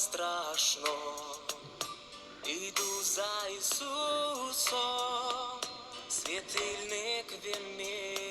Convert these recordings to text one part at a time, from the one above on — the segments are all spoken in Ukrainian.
страшно, іду за Ісусом, світильник він мій,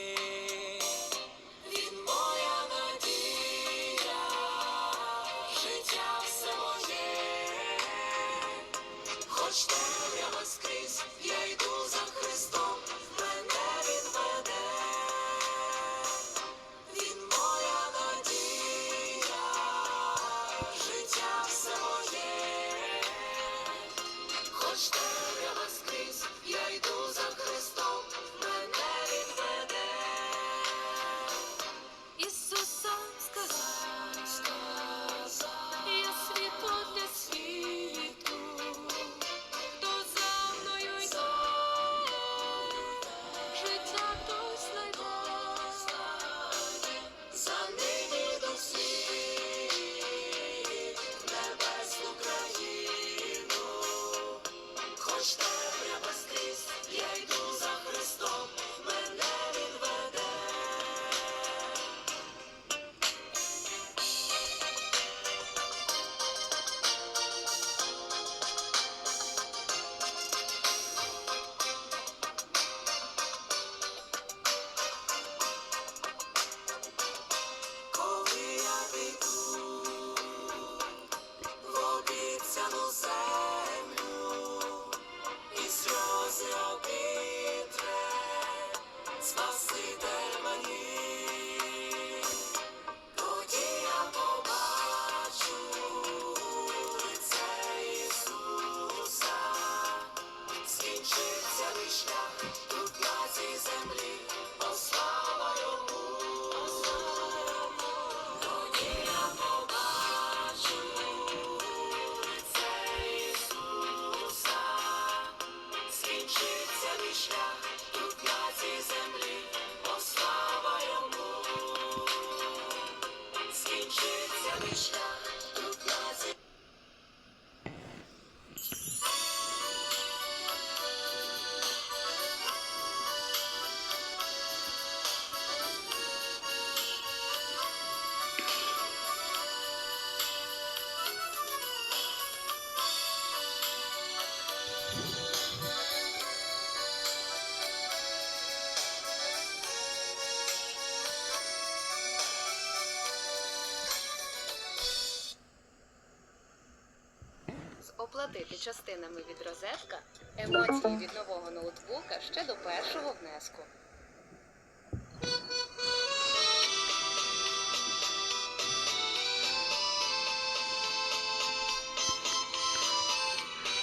Оплатити частинами від розетка емоції від нового ноутбука ще до першого внеску.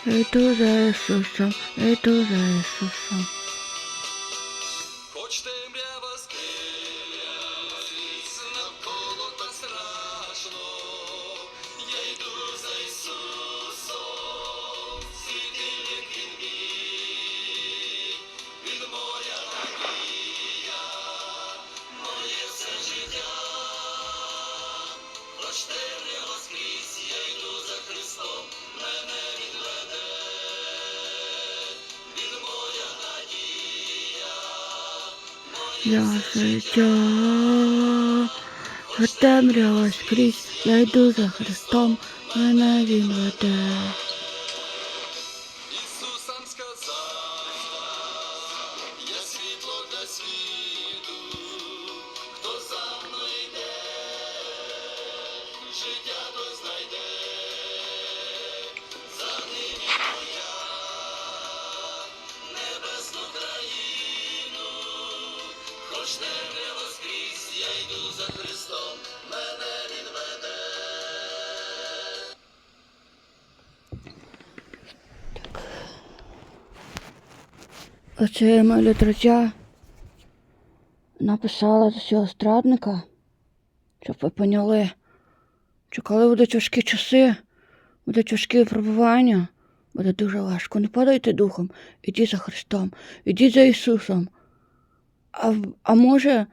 Йду за Ісусом, йду за Ісусом. Я життя, темрява скрізь, я йду за Христом, мене Він веде. Оце моя написала до цього страдника, щоб ви поняли, що коли будуть важкі часи, будуть важкі випробування, буде дуже важко. Не падайте духом, ідіть за Христом, ідіть за Ісусом. А, а може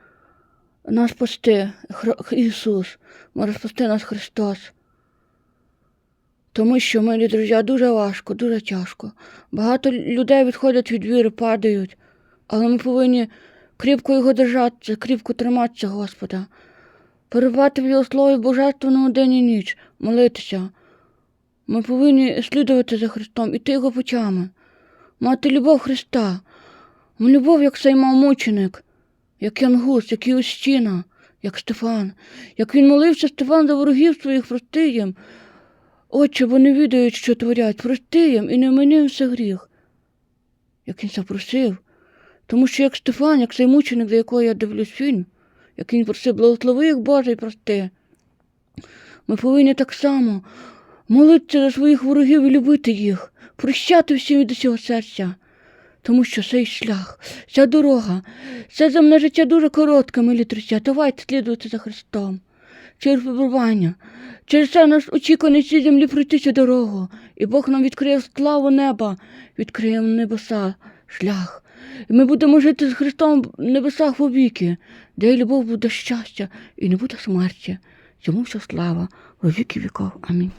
нас спасти Хр- Ісус, може спасти нас Христос. Тому що, милі друзі, дуже важко, дуже тяжко. Багато людей відходять від віри, падають, але ми повинні кріпко його держатися, кріпко триматися Господа, перебувати в його слові божественному день і ніч, молитися. Ми повинні слідувати за Христом, іти його путями, мати любов Христа, любов, як цей мав мученик, як Янгус, як Іостіна, як Стефан, як він молився Стефан за ворогів своїх, прости їм. Отче, бо не відають, що творять, прости їм і не мені все гріх. Як він запросив, тому що як Стефан, як цей мученик, до якого я дивлюсь фільм, як він просив, благослови їх Боже і прости. Ми повинні так само молитися за своїх ворогів і любити їх, прощати всім від усього серця. Тому що цей шлях, ця дорога, це земне життя дуже коротке, милі друзі. Давайте слідувати за Христом. Через випробування, через це наш на цій землі пройти цю дорогу. І Бог нам відкриє славу неба, відкриє небеса, шлях. І ми будемо жити з Христом в небесах вовіки, де і любов буде щастя і не буде смерті. Йому вся слава во віки віков. Амінь.